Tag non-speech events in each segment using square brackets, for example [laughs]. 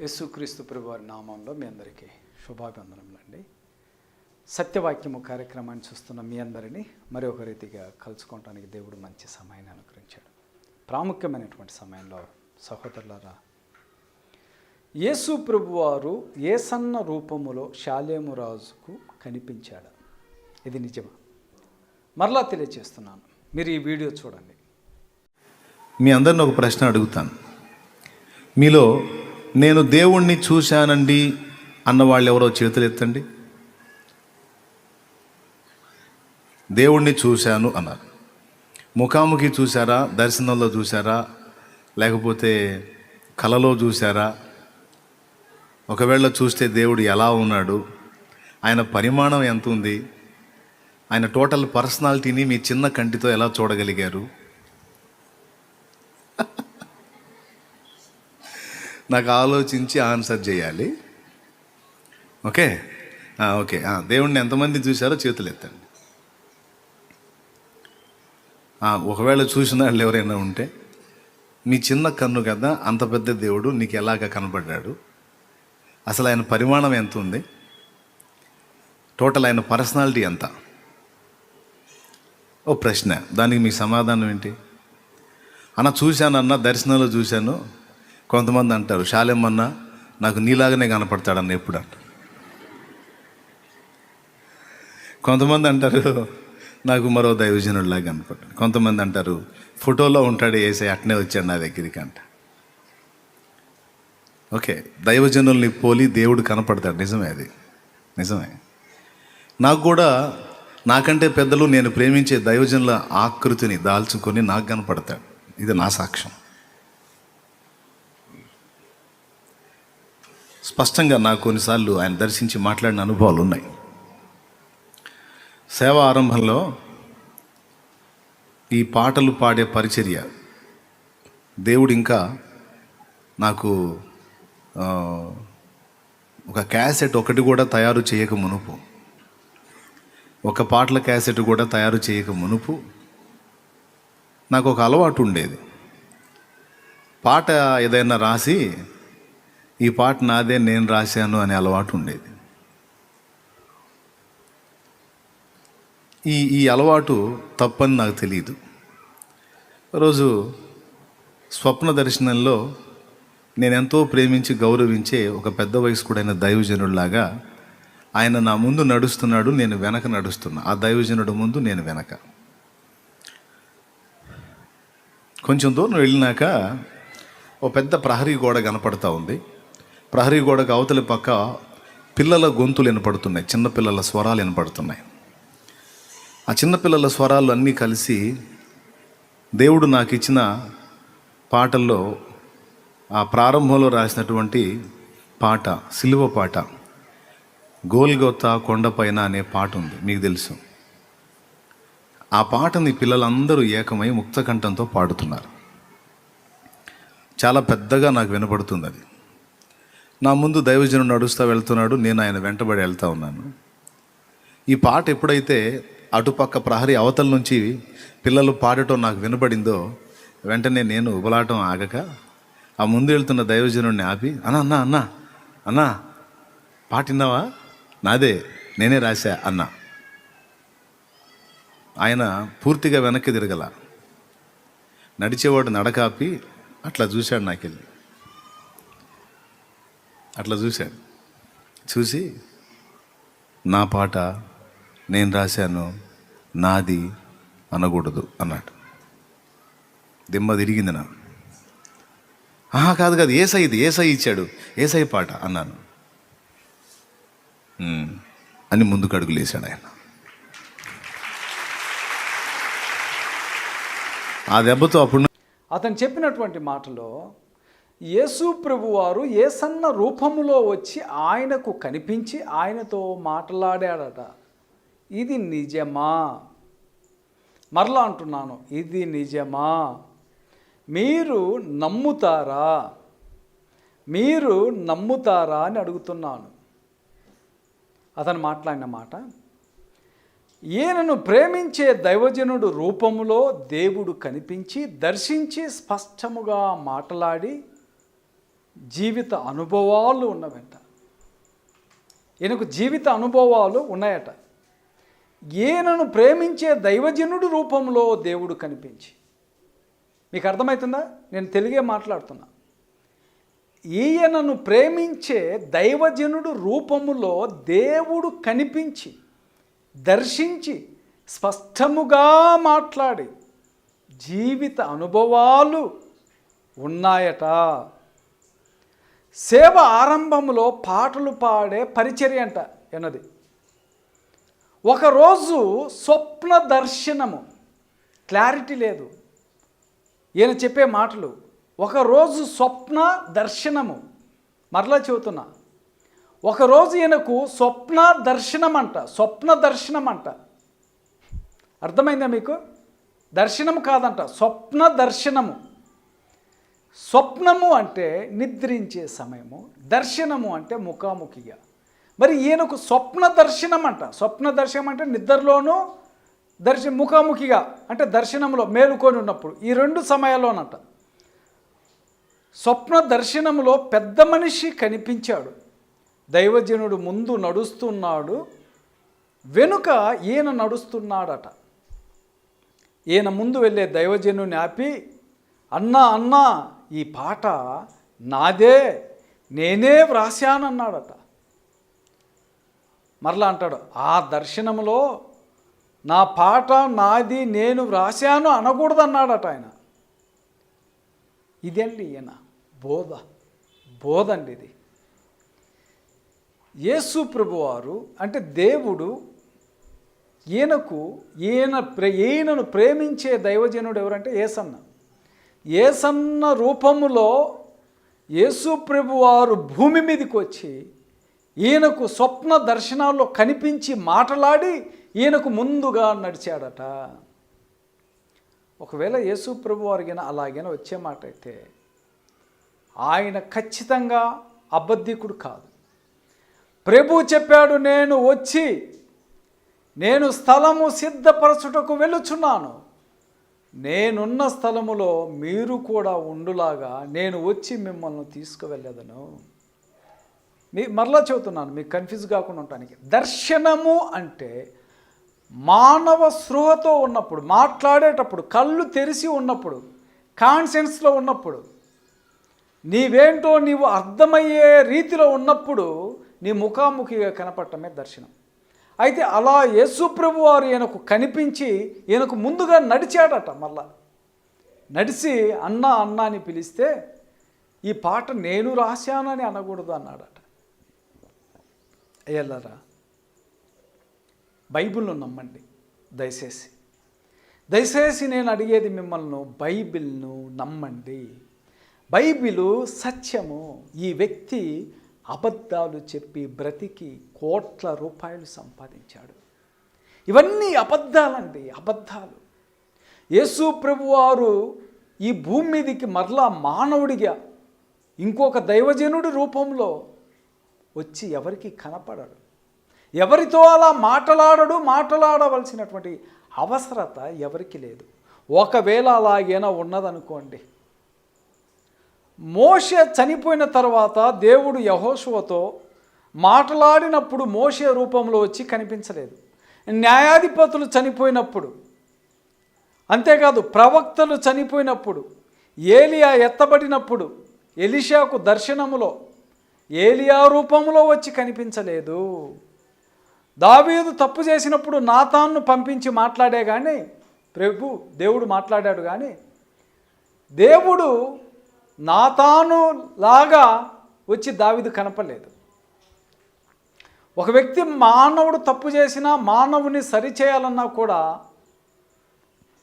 యేసుక్రీస్తు ప్రభువారి నామంలో మీ అందరికీ శుభాభివందనములండి. సత్యవాక్యము కార్యక్రమాన్ని చూస్తున్న మీ అందరినీ మరి ఒక రీతిగా కలుసుకోవటానికి దేవుడు మంచి సమయాన్ని అనుగ్రహించాడు. ప్రాముఖ్యమైనటువంటి సమయంలో సహోదరులారా యేసు ప్రభువారు ఏసన్న రూపములో శాలేము రాజుకు కనిపించాడు? ఇది నిజమా? మరలా తెలియజేస్తున్నాను. మీరు ఈ వీడియో చూడండి. మీ అందరిని ఒక ప్రశ్న అడుగుతాను. మీలో నేను దేవుణ్ణి చూశానండి అన్న వాళ్ళు ఎవరో చేతులు ఎత్తండి. దేవుణ్ణి చూశాను అన్నారు. ముఖాముఖి చూశారా? దర్శనంలో చూశారా? లేకపోతే కలలో చూశారా? ఒకవేళ చూస్తే దేవుడు ఎలా ఉన్నాడు? ఆయన పరిమాణం ఎంత ఉంది? ఆయన టోటల్ పర్సనాలిటీని మీ చిన్న కంటితో ఎలా చూడగలిగారు? నాకు ఆలోచించి ఆన్సర్ చేయాలి. ఓకే? ఓకే. దేవుణ్ణి ఎంతమంది చూశారో చేతులు ఎత్తండి. ఒకవేళ చూసిన వాళ్ళు ఎవరైనా ఉంటే మీ చిన్న కన్ను కదా అంత పెద్ద దేవుడు నీకు ఎలాగ కనబడ్డాడు? అసలు ఆయన పరిమాణం ఎంత ఉంది? టోటల్ ఆయన పర్సనాలిటీ ఎంత? ఓ ప్రశ్న. దానికి మీ సమాధానం ఏంటి? అన్న చూశానన్న దర్శనంలో చూశాను. కొంతమంది అంటారు శాలెమ్మన్న నాకు నీలాగానే కనపడతాడన్న ఎప్పుడు అంట కొంతమంది అంటారు నాకు మరో దైవజనుడిలాగా కనపడ్డాడు కొంతమంది అంటారు ఫోటోలో ఉంటాడు వేసే అట్నే వచ్చాడు నా దగ్గరికి అంట. ఓకే దైవజనుల్ని పోలి దేవుడు కనపడతాడు. నిజమే అది. నిజమే. నాకు కూడా నాకంటే పెద్దలు నేను ప్రేమించే దైవజనుల ఆకృతిని దాల్చుకొని నాకు కనపడతాడు. ఇది నా సాక్ష్యం. స్పష్టంగా నాకు కొన్నిసార్లు ఆయన దర్శించి మాట్లాడిన అనుభవాలు ఉన్నాయి. సేవ ఆరంభంలో ఈ పాటలు పాడే పరిచర్య దేవుడు ఇంకా నాకు ఒక క్యాసెట్ ఒకటి కూడా తయారు చేయక మునుపు ఒక పాటల క్యాసెట్ కూడా తయారు చేయక మునుపు నాకు ఒక అలవాటు ఉండేది. పాట ఏదైనా రాసి ఈ పాట నాదే నేను రాశాను అనే అలవాటు ఉండేది. ఈ ఈ అలవాటు తప్పని నాకు తెలియదు రోజు స్వప్న దర్శనంలో నేను ఎంతో ప్రేమించి గౌరవించే ఒక పెద్ద వయస్కుడైన దైవజనుడిలాగా ఆయన నా ముందు నడుస్తున్నాడు నేను వెనక నడుస్తున్నా. ఆ దైవజనుడు ముందు నేను వెనక. కొంచెం దూరం వెళ్ళినాక ఓ పెద్ద ప్రహరీ గోడ కనపడతా ఉంది. ప్రహరీ గోడకు అవతలి పక్క పిల్లల గొంతులు వినపడుతున్నాయి. చిన్నపిల్లల స్వరాలు వినపడుతున్నాయి. ఆ చిన్నపిల్లల స్వరాలు అన్నీ కలిసి దేవుడు నాకు ఇచ్చిన పాటల్లో ఆ ప్రారంభంలో రాసినటువంటి పాట సిలువ పాట గోల్గొత్త కొండపైన అనే పాట ఉంది. మీకు తెలుసు. ఆ పాటని పిల్లలందరూ ఏకమై ముక్తకంఠంతో పాడుతున్నారు. చాలా పెద్దగా నాకు వినపడుతుంది అది. నా ముందు దైవజనుడు నడుస్తూ వెళ్తున్నాడు నేను ఆయన వెంటబడి వెళ్తా ఉన్నాను. ఈ పాట ఎప్పుడైతే అటుపక్క ప్రహరీ అవతల నుంచి పిల్లలు పాడటం నాకు వినబడిందో వెంటనే నేను ఉబలాటం ఆగక ఆ ముందు వెళ్తున్న దైవజనుడిని ఆపి అన్నా అన్నా అన్న అన్నా పాటిన్నావా నాదే నేనే రాశా అన్న. ఆయన పూర్తిగా వెనక్కి తిరగల. నడిచేవాడు నడకాపి అట్లా చూశాడు నాకెళ్ళి. అట్లా చూశాను. చూసి నా పాట నేను రాశాను నాది అనకూడదు అన్నాడు. దిమ్మ తిరిగింది నా ఆహా కాదు కాదు ఏసై ఇది ఏసై ఇచ్చాడు ఏసై పాట అన్నాను. అని ముందుకు అడుగులు వేశాడు ఆయన. ఆ దెబ్బతో అప్పుడు అతను చెప్పినటువంటి మాటలో యేసు ప్రభువారు ఏసన్న రూపములో వచ్చి ఆయనకు కనిపించి ఆయనతో మాట్లాడాడట. ఇది నిజమా? మరలా అంటున్నాను ఇది నిజమా? మీరు నమ్ముతారా? మీరు నమ్ముతారా అని అడుగుతున్నాను. అతను మాట్లాడిన మాట ఈయనను ప్రేమించే దైవజనుడు రూపములో దేవుడు కనిపించి దర్శించి స్పష్టముగా మాట్లాడి జీవిత అనుభవాలు ఉన్నవంట. ఈయనకు జీవిత అనుభవాలు ఉన్నాయట. ఈయనను ప్రేమించే దైవజనుడు రూపంలో దేవుడు కనిపించి. మీకు అర్థమవుతుందా నేను తెలుగే మాట్లాడుతున్నా. ఈయనను ప్రేమించే దైవజనుడు రూపములో దేవుడు కనిపించి దర్శించి స్పష్టముగా మాట్లాడి జీవిత అనుభవాలు ఉన్నాయట. సేవ ఆరంభంలో పాటలు పాడే పరిచర్య అంట ఎన్నది? ఒకరోజు స్వప్న దర్శనము. క్లారిటీ లేదు. ఈయన చెప్పే మాటలు. ఒకరోజు స్వప్న దర్శనము. మరలా చెబుతున్నా. ఒకరోజు ఈయనకు స్వప్న దర్శనం అంట స్వప్న దర్శనం అంట అర్థమైందా మీకు? దర్శనం కాదంట. స్వప్న దర్శనము. స్వప్నము అంటే నిద్రించే సమయము దర్శనము అంటే ముఖాముఖిగా. మరి ఈయనకు స్వప్న దర్శనం అంట. స్వప్న దర్శనం అంటే నిద్రలోనూ దర్శన ముఖాముఖిగా అంటే దర్శనంలో మేలుకొని ఉన్నప్పుడు ఈ రెండు సమయాల్లోనంట. స్వప్న దర్శనంలో పెద్ద మనిషి కనిపించాడు. దైవజనుడు ముందు నడుస్తున్నాడు. వెనుక ఈయన నడుస్తున్నాడట. ఈయన ముందు వెళ్ళే దైవజనుని ఆపి అన్నా అన్నా ఈ పాట నాదే నేనే వ్రాశానన్నాడట. మరలా అంటాడు ఆ దర్శనంలో నా పాట నాది నేను వ్రాశాను అనకూడదన్నాడట ఆయన. ఇదండి ఈయన? బోధ బోధ అండి ఇది. యేసు ప్రభువారు అంటే దేవుడు ఈయనకు ఈయన ప్రే ఈయనను ప్రేమించే దైవజనుడు ఎవరంటే ఏసన్నా. ఏసన్న రూపములో యేసు ప్రభువారు భూమి మీదకి వచ్చి ఈయనకు స్వప్న దర్శనాల్లో కనిపించి మాట్లాడి ఈయనకు ముందుగా నడిచాడట. ఒకవేళ యేసు ప్రభు వారిగిన అలాగైనా వచ్చే మాట అయితే ఆయన ఖచ్చితంగా అబద్ధికుడు కాదు. ప్రభు చెప్పాడు నేను వచ్చి నేను స్థలము సిద్ధపరచుటకు వెళ్ళుచున్నాను. నేనున్న స్థలములో మీరు కూడా ఉండులాగా నేను వచ్చి మిమ్మల్ని తీసుకువెళ్ళేదను. మీ మరలా చెబుతున్నాను మీకు కన్ఫ్యూజ్ కాకుండా ఉండటానికి. దర్శనము అంటే మానవ స్పృహతో ఉన్నప్పుడు మాట్లాడేటప్పుడు కళ్ళు తెరిచి ఉన్నప్పుడు కాన్సెన్స్లో ఉన్నప్పుడు నీవేంటో నీవు అర్థమయ్యే రీతిలో ఉన్నప్పుడు నీ ముఖాముఖిగా కనపడటమే దర్శనం. అయితే అలా యేసుప్రభు వారు ఈయనకు కనిపించి ఈయనకు ముందుగా నడిచాడట మళ్ళా. నడిచి అన్న అన్న అని పిలిస్తే ఈ పాట నేను రాశానని అనకూడదు అన్నాడట. అయ్యల్లారా బైబిల్ను నమ్మండి దయచేసి. దయచేసి నేను అడిగేది మిమ్మల్ని బైబిల్ను నమ్మండి. బైబిలు సత్యము. ఈ వ్యక్తి అబద్ధాలు చెప్పి బ్రతికి కోట్ల రూపాయలు సంపాదించాడు. ఇవన్నీ అబద్ధాలండి అబద్ధాలు. యేసు ప్రభువారు ఈ భూమి మీదకి మరలా మానవుడిగా ఇంకొక దైవజనుడి రూపంలో వచ్చి ఎవరికి కనపడడు. ఎవరితో అలా మాట్లాడడు మాట్లాడవలసినటువంటి అవసరత ఎవరికి లేదు. ఒకవేళ అలాగైనా ఉన్నదనుకోండి మోషే చనిపోయిన తర్వాత దేవుడు యహోషువతో మాట్లాడినప్పుడు మోషే రూపంలో వచ్చి కనిపించలేదు. న్యాయాధిపతులు చనిపోయినప్పుడు అంతేకాదు ప్రవక్తలు చనిపోయినప్పుడు ఏలియా ఎత్తబడినప్పుడు ఎలిషాకు దర్శనములో ఏలియా రూపంలో వచ్చి కనిపించలేదు. దావీదు తప్పు చేసినప్పుడు నాతాన్ను పంపించి మాట్లాడే కానీ ప్రభు దేవుడు మాట్లాడాడు కానీ దేవుడు నాతాను లాగా వచ్చి దావిదు కనపలేదు ఒక వ్యక్తి మానవుడు తప్పు చేసినా మానవుని సరిచేయాలన్నా కూడా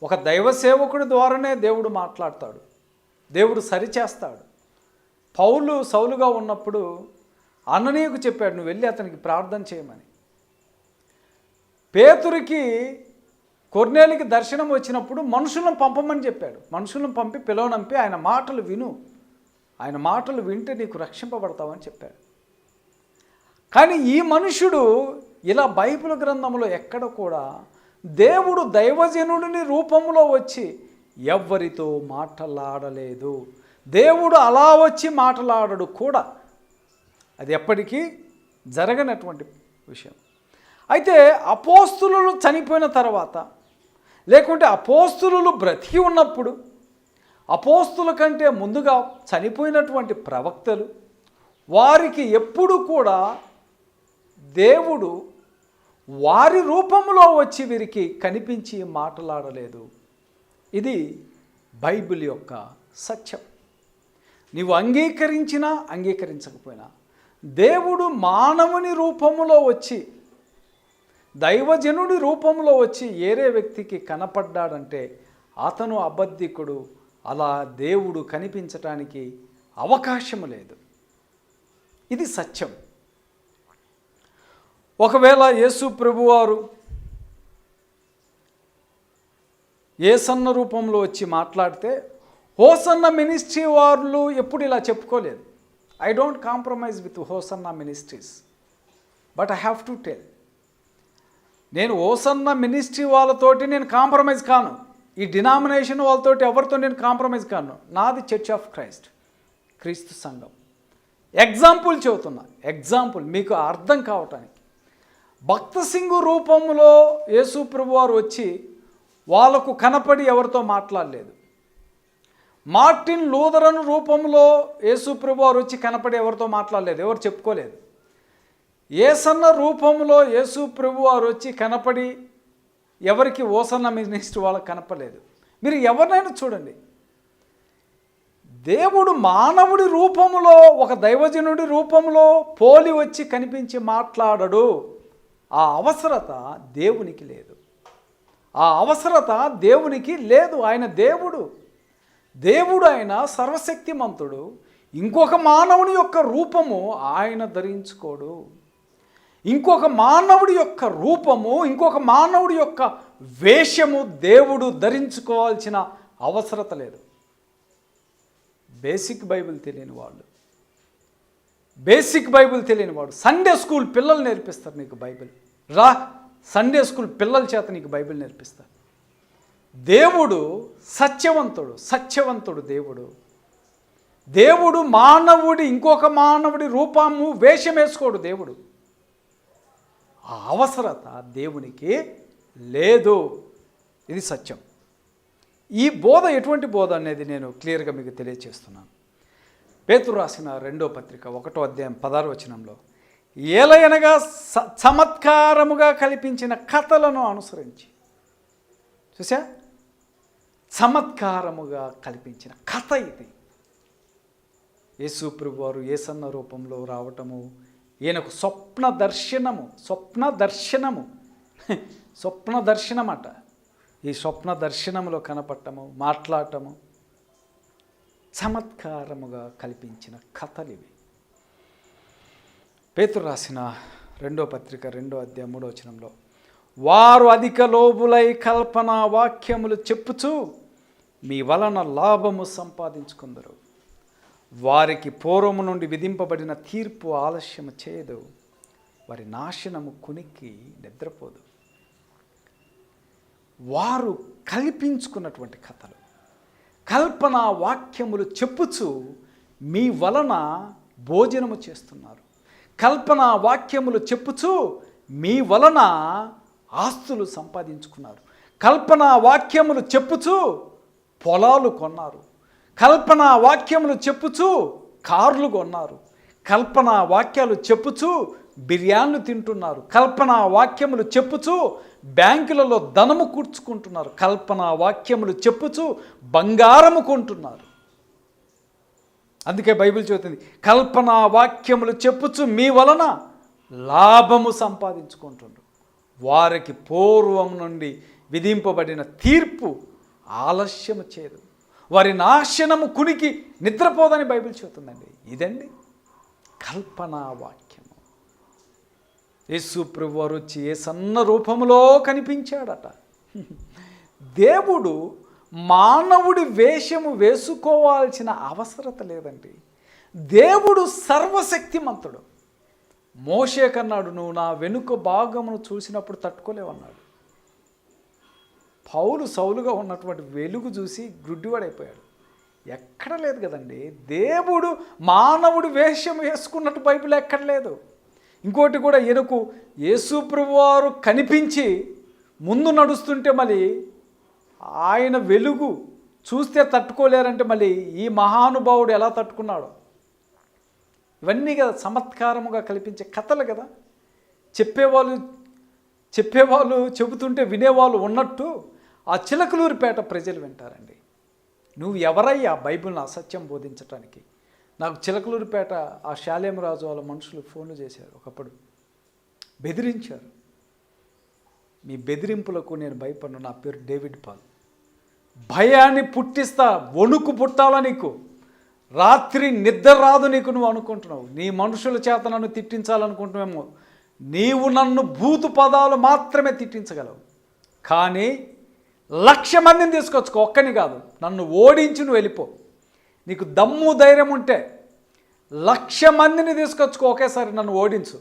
ఒక దైవ సేవకుడి ద్వారానే దేవుడు మాట్లాడతాడు. దేవుడు సరిచేస్తాడు పౌలు సౌలుగా ఉన్నప్పుడు అన్ననీయకు చెప్పాడు నువ్వు వెళ్ళి అతనికి ప్రార్థన చేయమని. పేతురికి కొర్నేలికి దర్శనం వచ్చినప్పుడు మనుషులను పంపమని చెప్పాడు. మనుషులను పంపి పిలవనంపి ఆయన మాటలు విను. ఆయన మాటలు వింటే నీకు రక్షింపబడతావని చెప్పాడు. కానీ ఈ మనుషుడు ఇలా బైబిల్ గ్రంథంలో ఎక్కడ కూడా దేవుడు దైవజనుడిని రూపంలో వచ్చి ఎవ్వరితో మాట్లాడలేదు. దేవుడు అలా వచ్చి మాట్లాడడు కూడా. అది ఎప్పటికీ జరగనటువంటి విషయం. అయితే అపోస్తులు చనిపోయిన తర్వాత లేకుంటే అపోస్తులు బ్రతికి ఉన్నప్పుడు అపోస్తుల కంటే ముందుగా చనిపోయినటువంటి ప్రవక్తలు వారికి ఎప్పుడు కూడా దేవుడు వారి రూపంలో వచ్చి వీరికి కనిపించి మాట్లాడలేదు. ఇది బైబిల్ యొక్క సత్యం. నీవు అంగీకరించినా అంగీకరించకపోయినా దేవుడు మానవుని రూపములో వచ్చి దైవజనుడి రూపంలో వచ్చి ఏరే వ్యక్తికి కనపడ్డాడంటే అతను అబద్ధికుడు అలా దేవుడు కనిపించటానికి అవకాశం లేదు. ఇది సత్యం. ఒకవేళ యేసు ప్రభువారు ఏసన్న రూపంలో వచ్చి మాట్లాడితే హోసన్న మినిస్ట్రీ వాళ్ళు ఎప్పుడు ఇలా చెప్పుకోలేదు. I don't compromise with Hosanna ministries but I have to tell నేను ఓసన్న మినిస్ట్రీ వాళ్ళతోటి నేను కాంప్రమైజ్ కాను. ఈ డినామినేషన్ వాళ్ళతోటి ఎవరితో నేను కాంప్రమైజ్ కాను? నాది చర్చ్ ఆఫ్ క్రైస్ట్ క్రీస్తు సంఘం. ఎగ్జాంపుల్ చెబుతున్నా. ఎగ్జాంపుల్ మీకు అర్థం కావటానికి. భక్త సింగు రూపంలో యేసు ప్రభువారు వచ్చి వాళ్ళకు కనపడి ఎవరితో మాట్లాడలేదు. మార్టిన్ లూథరన్ రూపంలో యేసు ప్రభువారు వచ్చి కనపడి ఎవరితో మాట్లాడలేదు. ఎవరు చెప్పుకోలేదు. ఏసన్న రూపంలో యేసు ప్రభు వారు వచ్చి కనపడి ఎవరికి ఓసన్న మినిస్టర్ వాళ్ళకి కనపలేదు మీరు ఎవరినైనా చూడండి. దేవుడు మానవుడి రూపంలో ఒక దైవజనుడి రూపంలో పోలి వచ్చి కనిపించి మాట్లాడడు. ఆ అవసరత దేవునికి లేదు. ఆ అవసరత దేవునికి లేదు. ఆయన దేవుడు. దేవుడు ఆయన సర్వశక్తిమంతుడు. ఇంకొక మానవుని యొక్క రూపము ఆయన ధరించుకోడు. ఇంకొక మానవుడి యొక్క రూపము ఇంకొక మానవుడి యొక్క వేషము దేవుడు ధరించుకోవాల్సిన అవసరత లేదు. బేసిక్ బైబిల్ తెలియని వాళ్ళు. బేసిక్ బైబిల్ తెలియని వాడు. సండే స్కూల్ పిల్లలు నేర్పిస్తారు నీకు బైబిల్. రా సండే స్కూల్ పిల్లల చేత నీకు బైబిల్ నేర్పిస్తారు. దేవుడు సత్యవంతుడు సత్యవంతుడు దేవుడు. దేవుడు మానవుడి ఇంకొక మానవుడి రూపము వేషం వేసుకోడు దేవుడు. ఆ అవసరత దేవునికి లేదు. ఇది సత్యం. ఈ బోధ ఎటువంటి బోధ అనేది నేను క్లియర్గా మీకు తెలియచేస్తున్నాను. పేతురు రాసిన రెండో పత్రిక ఒకటో అధ్యాయం పదారు వచనంలో ఏలయనగా స చమత్కారముగా కల్పించిన కథలను అనుసరించి చూసా చమత్కారముగా కల్పించిన కథ ఇది. యేసు ప్రభు వారు ఏసన్న రూపంలో రావటము ఈయనకు స్వప్న దర్శనము స్వప్న దర్శనము. [laughs] స్వప్న దర్శనమట. ఈ స్వప్న దర్శనములో కనపడటము మాట్లాడటము చమత్కారముగా కల్పించిన కథలు ఇవి పేతురు రాసిన రెండో పత్రిక రెండో అధ్యాయం మూడో వచనంలో వారు అధిక లోబులై కల్పన వాక్యములు చెప్పుచూ మీ వలన లాభము సంపాదించుకుందరు. వారికి పూర్వము నుండి విధింపబడిన తీర్పు ఆలస్యము చేయదు. వారి నాశనము కునికి నిద్రపోదు. వారు కల్పించుకున్నటువంటి కథలు కల్పన వాక్యములు చెప్పుచు మీ వలన భోజనము చేస్తున్నారు. కల్పన వాక్యములు చెప్పుచు మీ వలన ఆస్తులు సంపాదించుకున్నారు. కల్పన వాక్యములు చెప్పుచు పొలాలు కొన్నారు. కల్పన వాక్యములు చెప్పుచు కార్లు కొన్నారు. కల్పన వాక్యాలు చెప్పుచు బిర్యానీలు తింటున్నారు. కల్పన వాక్యములు చెప్పుచు బ్యాంకులలో ధనము కూర్చుకుంటున్నారు. కల్పన వాక్యములు చెప్పుచు బంగారము కొంటున్నారు. అందుకే బైబిల్ చెబుతుంది కల్పన వాక్యములు చెప్పుచు మీ వలన లాభము సంపాదించుకుంటుండ్రు. వారికి పూర్వం నుండి విధింపబడిన తీర్పు ఆలస్యము చేయదు. వారి నాశనము కునికి నిద్రపోదని బైబిల్ చెబుతుందండి. ఇదండి కల్పనా వాక్యము. యేసు ప్రభు వారు వచ్చి ఏ సన్న రూపములో కనిపించాడట. దేవుడు మానవుడి వేషము వేసుకోవాల్సిన అవసరత లేదండి. దేవుడు సర్వశక్తిమంతుడు. మోషే కన్నాడు నువ్వు నా వెనుక భాగమును చూసినప్పుడు తట్టుకోలేవన్నాడు. పౌలు సౌలుగా ఉన్నటువంటి వెలుగు చూసి గుడ్డివాడైపోయాడు. ఎక్కడ లేదు కదండి. దేవుడు మానవుడు వేషం వేసుకున్నట్టు బైబిల్ ఎక్కడ లేదు. ఇంకోటి కూడా ఎనుకు యేసుప్రభువారు కనిపించి ముందు నడుస్తుంటే మళ్ళీ ఆయన వెలుగు చూస్తే తట్టుకోలేరంటే మళ్ళీ ఈ మహానుభావుడు ఎలా తట్టుకున్నాడు. ఇవన్నీ కదా చమత్కారముగా కల్పించే కథలు కదా. చెప్పేవాళ్ళు చెప్పేవాళ్ళు చెబుతుంటే వినేవాళ్ళు ఉన్నట్టు ఆ చిలకలూరిపేట ప్రజలు వింటారండి. నువ్వు ఎవరయ్యా బైబిల్ని అసత్యం బోధించటానికి? నాకు చిలకలూరిపేట ఆ శాలేమరాజు వాళ్ళ మనుషులు ఫోన్లు చేశారు ఒకప్పుడు. బెదిరించారు. మీ బెదిరింపులకు నేను భయపడను. నా పేరు డేవిడ్ పాల్. భయాన్ని పుట్టిస్తా వణుకు పుట్టాలా నీకు? రాత్రి నిద్ర రాదు నీకు నువ్వు అనుకుంటున్నావు. నీ మనుషుల చేత నన్ను తిట్టించాలనుకుంటున్నామేమో నీవు నన్ను భూతు పదాలు మాత్రమే తిట్టించగలవు. కానీ లక్ష మందిని తీసుకొచ్చుకో ఒక్కని కాదు. నన్ను ఓడించి నువ్వు వెళ్ళిపో. నీకు దమ్ము ధైర్యం ఉంటే లక్ష మందిని తీసుకొచ్చుకో ఒకేసారి నన్ను ఓడించు.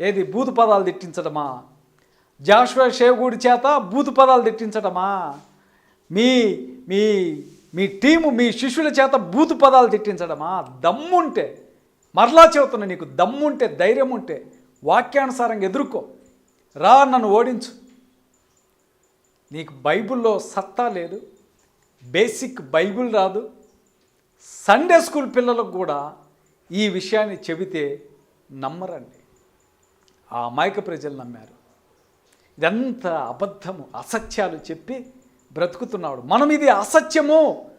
ఏది? బూతు పదాలు తిట్టించడమా జాషువా షేవ్గూడి చేత బూతు పదాలు తిట్టించడమా మీ మీ మీ టీము మీ శిష్యుల చేత బూతు పదాలు తిట్టించడమా దమ్ముంటే మరలా చెబుతున్నా నీకు దమ్ముంటే ధైర్యం ఉంటే వాక్యానుసారంగా ఎదుర్కో. రా నన్ను ఓడించు. నీకు బైబిల్లో సత్తా లేదు బేసిక్ బైబిల్ రాదు సండే స్కూల్ పిల్లలకు కూడా ఈ విషయాన్ని చెబితే నమ్మరండి. ఆ అమాయక ప్రజలు నమ్మారు. ఇదంతా అబద్ధము అసత్యాలు చెప్పి బ్రతుకుతున్నాడు. మనం ఇది అసత్యము.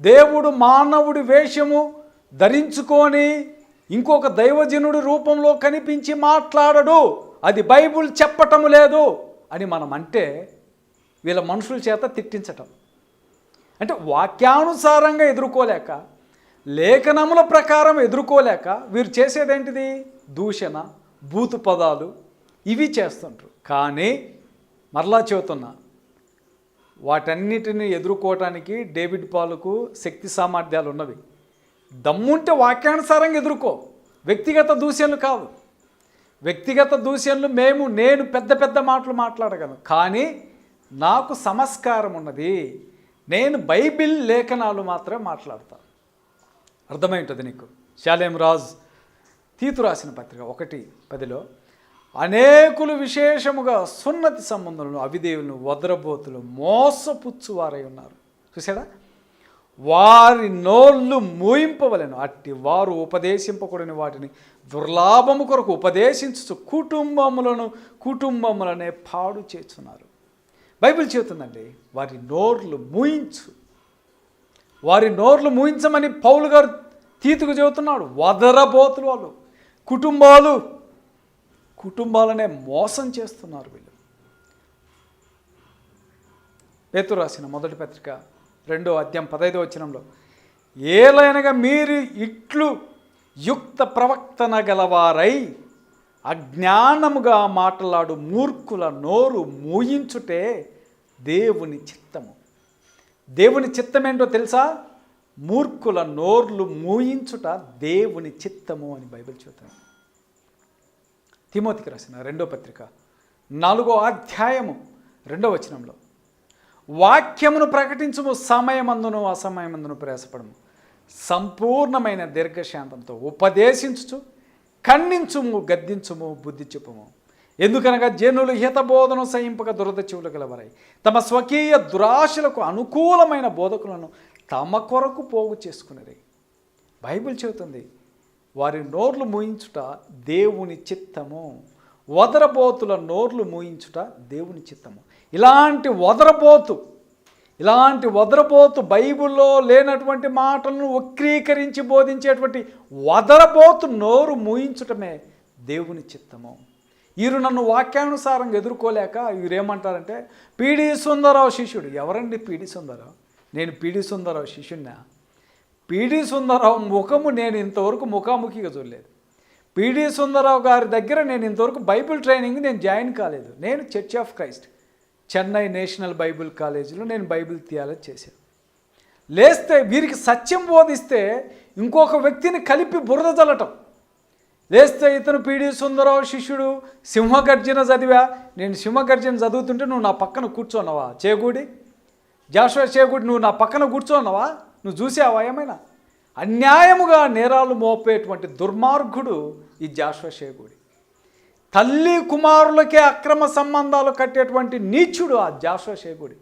దేవుడు మానవుడి వేషము ధరించుకొని ఇంకొక దైవజనుడి రూపంలో కనిపించి మాట్లాడడు. అది బైబుల్ చెప్పటము లేదు అని మనం అంటే వీళ్ళ మనుషుల చేత తిట్టించటం. అంటే వాక్యానుసారంగా ఎదుర్కోలేక లేఖనముల ప్రకారం ఎదుర్కోలేక వీరు చేసేదేంటిది? దూషణ బూతు పదాలు ఇవి చేస్తుంటారు కానీ మరలా చెబుతున్నా వాటన్నిటిని ఎదుర్కోవటానికి డేవిడ్ పాలుకు శక్తి సామర్థ్యాలు ఉన్నవి. దమ్ముంటే వాక్యానుసారంగా ఎదుర్కో. వ్యక్తిగత దూషణలు కాదు వ్యక్తిగత దూషణలు మేము నేను పెద్ద పెద్ద మాటలు మాట్లాడగలను. కానీ నాకు సంస్కారం ఉన్నది. నేను బైబిల్ లేఖనాలు మాత్రమే మాట్లాడతాను అర్థమై ఉంటుంది నీకు? శాలేం రాజ్ తీతు రాసిన పత్రిక ఒకటి పదిలో అనేకులు విశేషముగా సున్నతి సంబంధులను అవిదేవులను వదరబోతులు మోసపుచ్చువారై ఉన్నారు. చూసారా వారి నోళ్ళు మూయింపవలను అట్టి వారు ఉపదేశింపకూడని వాటిని దుర్లాభము కొరకు ఉపదేశించు కుటుంబములను కుటుంబములనే పాడు చేస్తున్నారు. బైబిల్ చెబుతుందండి వారి నోర్లు మూయించు. వారి నోర్లు మూయించమని పౌలు గారు తీతుకు చెబుతున్నాడు వదరబోతులు వాళ్ళు. కుటుంబాలు కుటుంబాలనే మోసం చేస్తున్నారు వీళ్ళు. పేతురు రాసిన మొదటి పత్రిక రెండో అధ్యాయం పదైదో వచనంలో ఏలైనగా మీరు ఇట్లు యుక్త ప్రవక్తన గలవారై అజ్ఞానముగా మాట్లాడు మూర్ఖుల నోరు మూయించుటే దేవుని చిత్తము. దేవుని చిత్తం ఏంటో తెలుసా? మూర్ఖుల నోర్లు మూయించుట దేవుని చిత్తము అని బైబిల్ చూద్దాం తిమోతికి రాసిన రెండో పత్రిక నాలుగో అధ్యాయము రెండో వచనంలో వాక్యమును ప్రకటించము సమయమందును అసమయమందును ప్రయాసపడము. సంపూర్ణమైన దీర్ఘశాంతంతో ఉపదేశించుచు ఖండించుము గద్దించుము బుద్ధి చెప్పుము. ఎందుకనగా జనులు హితబోధను సహింపక దురద చెవులు గలవరై. తమ స్వకీయ దురాశలకు అనుకూలమైన బోధకులను తమ కొరకు పోగు చేసుకునేది బైబిల్ చెబుతుంది వారి నోర్లు మూయించుట దేవుని చిత్తము. వదరబోతుల నోర్లు మూయించుట దేవుని చిత్తము. ఇలాంటి వదరబోతు ఇలాంటి వదరబోతు బైబిల్లో లేనటువంటి మాటలను వక్రీకరించి బోధించేటువంటి వదరబోతు నోరు మూయించటమే దేవుని చిత్తము. వీరు నన్ను వాక్యానుసారంగా ఎదుర్కోలేక వీరేమంటారంటే పీడి సుందరరావు శిష్యుడు. ఎవరండి పీడి సుందరరావు? నేను పీడి సుందరరావు శిష్యున్నా పీడి సుందరరావు ముఖము నేను ఇంతవరకు ముఖాముఖిగా చూడలేదు. పీడి సుందరరావు గారి దగ్గర నేను ఇంతవరకు బైబిల్ ట్రైనింగ్ నేను జాయిన్ కాలేదు. నేను church of Christ. Chennai national bible కాలేజీలో నేను బైబిల్ థియాలజీ చేశాను. లేస్తే వీరికి సత్యం బోధిస్తే ఇంకొక వ్యక్తిని కలిపి బురద చల్లటం. లేస్తే ఇతను పీడి సుందరరావు శిష్యుడు సింహగర్జన చదివా. నేను సింహగర్జన చదువుతుంటే నువ్వు నా పక్కన కూర్చోన్నావా చేకూడి జాషువా చేకూడి నువ్వు నా పక్కన కూర్చోన్నావా నువ్వు చూసావా ఏమైనా? అన్యాయముగా నేరాలు మోపేటువంటి దుర్మార్గుడు ఈ జాశ్వశేగుడి తల్లి కుమారులకే అక్రమ సంబంధాలు కట్టేటువంటి నీచుడు ఆ జాశ్వశేగుడి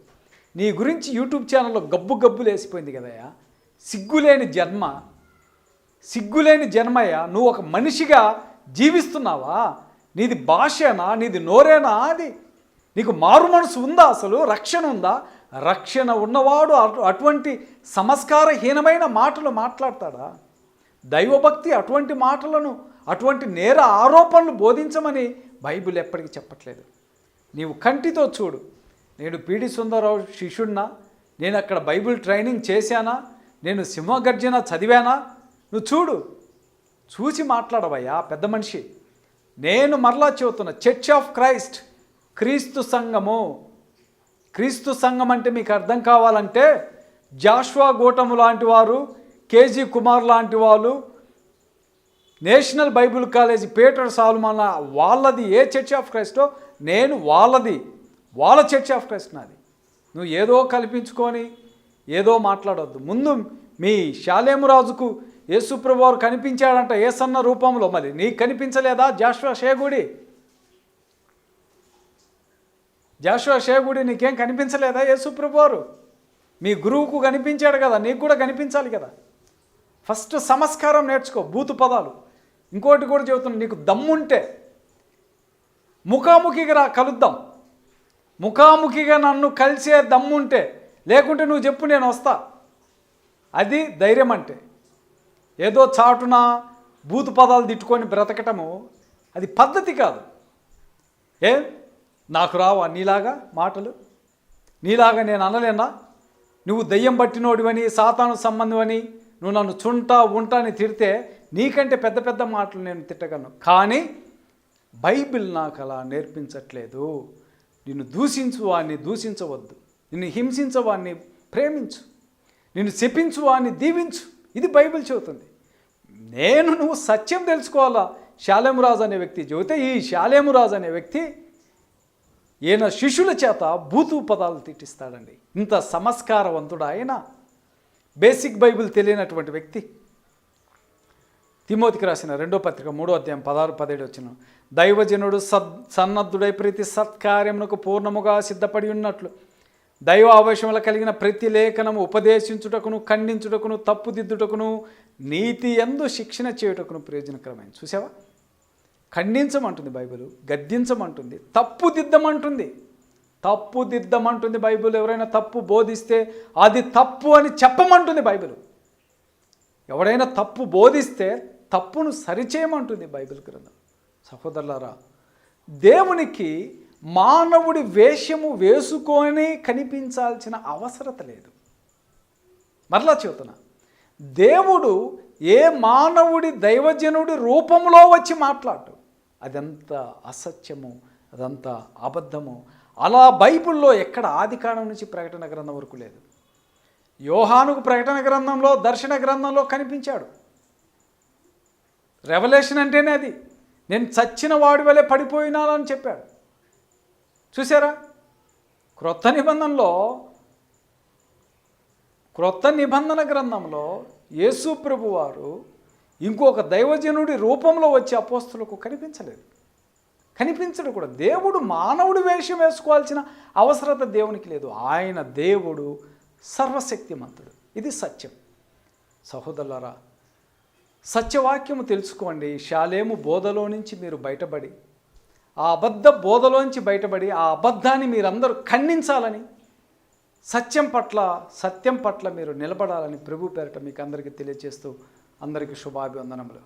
నీ గురించి యూట్యూబ్ ఛానల్లో గబ్బు గబ్బు లేసిపోయింది కదయ్యా. సిగ్గులేని జన్మ. సిగ్గులేని జన్మయ్య. నువ్వు ఒక మనిషిగా జీవిస్తున్నావా? నీది భాషేనా? నీది నోరేనా అది? నీకు మారు మనసు ఉందా అసలు? రక్షణ ఉందా? రక్షణ ఉన్నవాడు అటు- అటువంటి సంస్కారహీనమైన మాటలు మాట్లాడతాడా? దైవభక్తి అటువంటి మాటలను అటువంటి నేర ఆరోపణలు బోధించమని బైబిల్ ఎప్పటికీ చెప్పట్లేదు. నీవు కంటితో చూడు. నేను పీడి సుందరరావు శిష్యుడినా నేను అక్కడ బైబిల్ ట్రైనింగ్ చేశానా? నేను సింహగర్జన చదివానా? నువ్వు చూడు. చూసి మాట్లాడవయ్యా పెద్ద మనిషి. నేను మరలా చెబుతున్నా చర్చ్ ఆఫ్ క్రైస్ట్ క్రీస్తు సంఘము. క్రీస్తు సంఘం అంటే మీకు అర్థం కావాలంటే జాష్వా గోటము లాంటి వారు కేజీ కుమార్ లాంటి వాళ్ళు national bible college Peter Solomon వాళ్ళది ఏ చర్చ్ ఆఫ్ క్రైస్టో నేను వాళ్ళది. వాళ్ళ చర్చ్ ఆఫ్ క్రైస్ట్ నాది. నువ్వు ఏదో కల్పించుకొని ఏదో మాట్లాడొద్దు. ముందు మీ శాలేమురాజుకు యేసుప్రభు వారు కనిపించాడంట ఏసన్న రూపంలో. మరి నీకు కనిపించలేదా? జాష్వా షేగుడి? జాషువా షేగుడి నీకేం కనిపించలేదా యేసుప్రభు వారు? మీ గురువుకు కనిపించాడు కదా నీకు కూడా కనిపించాలి కదా. ఫస్ట్ సంస్కారం నేర్చుకో బూతు పదాలు. ఇంకోటి కూడా చెబుతున్నాను నీకు దమ్ముంటే ముఖాముఖిగా రా కలుద్దాం. ముఖాముఖిగా నన్ను కలిసే దమ్ముంటే లేకుంటే నువ్వు చెప్పు నేను వస్తా. అది ధైర్యం అంటే. ఏదో చాటున బూతు పదాలు తిట్టుకొని బ్రతకటము అది పద్ధతి కాదు. ఏ? నాకు రావా నీలాగా మాటలు? నీలాగా నేను అనలేనా? నువ్వు దయ్యం పట్టినోడివని సాతాను సంబంధమని నువ్వు నన్ను చుంటా ఉంటా అని తిడితే నీకంటే పెద్ద పెద్ద మాటలు నేను తిట్టగలను. కానీ బైబిల్ నాకు అలా నేర్పించట్లేదు. నిన్ను దూషించు వాడిని దూషించవద్దు. నిన్ను హింసించు వాడిని ప్రేమించు. నిన్ను శపించు వాడిని దీవించు. ఇది బైబిల్ చెబుతుంది. నేను నువ్వు సత్యం తెలుసుకోవాలా? శాలేమురాజు అనే వ్యక్తి చెబితే ఈ శాలేమురాజు అనే వ్యక్తి ఈయన శిష్యుల చేత భూతూ పదాలు తిట్టిస్తాడండి. ఇంత సంస్కారవంతుడు ఆయన. బేసిక్ బైబిల్ తెలియనటువంటి వ్యక్తి. తిమోతికి రాసిన రెండో పత్రిక మూడో అధ్యాయం పదహారు పదిహేడు వచ్చిన దైవజనుడు సద్ సన్నద్ధుడై ప్రతి సత్కార్యమునకు పూర్ణముగా సిద్ధపడి ఉన్నట్లు. దైవ ఆవేశముల కలిగిన ప్రతి లేఖనము ఉపదేశించుటకును ఖండించుటకును తప్పుదిద్దుటకును నీతి ఎందు శిక్షణ చేయుటకును ప్రయోజనకరమైన చూసావా? ఖండించమంటుంది బైబిల్ గద్దించమంటుంది తప్పు దిద్దమంటుంది తప్పు దిద్దమంటుంది బైబిల్ ఎవరైనా తప్పు బోధిస్తే అది తప్పు అని చెప్పమంటుంది బైబిల్. ఎవడైనా తప్పు బోధిస్తే తప్పును సరిచేయమంటుంది బైబిల్ గ్రంథం. సహోదరులారా దేవునికి మానవుడి వేషము వేసుకొని కనిపించాల్సిన అవసరత లేదు. మరలా చెబుతున్నా దేవుడు ఏ మానవుడి దైవజనుడి రూపంలో వచ్చి మాట్లాడు అదంతా అసత్యము అదంతా అబద్ధము. అలా బైబిల్లో ఎక్కడ ఆది కాలం నుంచి ప్రకటన గ్రంథం వరకు లేదు. యోహానుకు ప్రకటన గ్రంథంలో దర్శన గ్రంథంలో కనిపించాడు. రెవల్యూషన్ అంటేనే అది. నేను చచ్చిన వాడి వలె పడిపోయినానని చెప్పాడు. చూసారా? క్రొత్త నిబంధనలో క్రొత్త నిబంధన గ్రంథంలో యేసు ప్రభు వారు ఇంకొక దైవజనుడి రూపంలో వచ్చే అపోస్తులకు కనిపించలేదు. కనిపించడు కూడా. దేవుడు మానవుడు వేషం వేసుకోవాల్సిన అవసరత దేవునికి లేదు. ఆయన దేవుడు సర్వశక్తిమంతుడు. ఇది సత్యం. సహోదరులరా సత్యవాక్యము తెలుసుకోండి. శాలేము బోధలో నుంచి మీరు బయటపడి ఆ అబద్ధ బోధలోంచి బయటపడి ఆ అబద్ధాన్ని మీరందరూ ఖండించాలని సత్యం పట్ల సత్యం పట్ల మీరు నిలబడాలని ప్రభు పేరట మీకు అందరికీ తెలియజేస్తూ అందరికీ శుభాభివందనములు.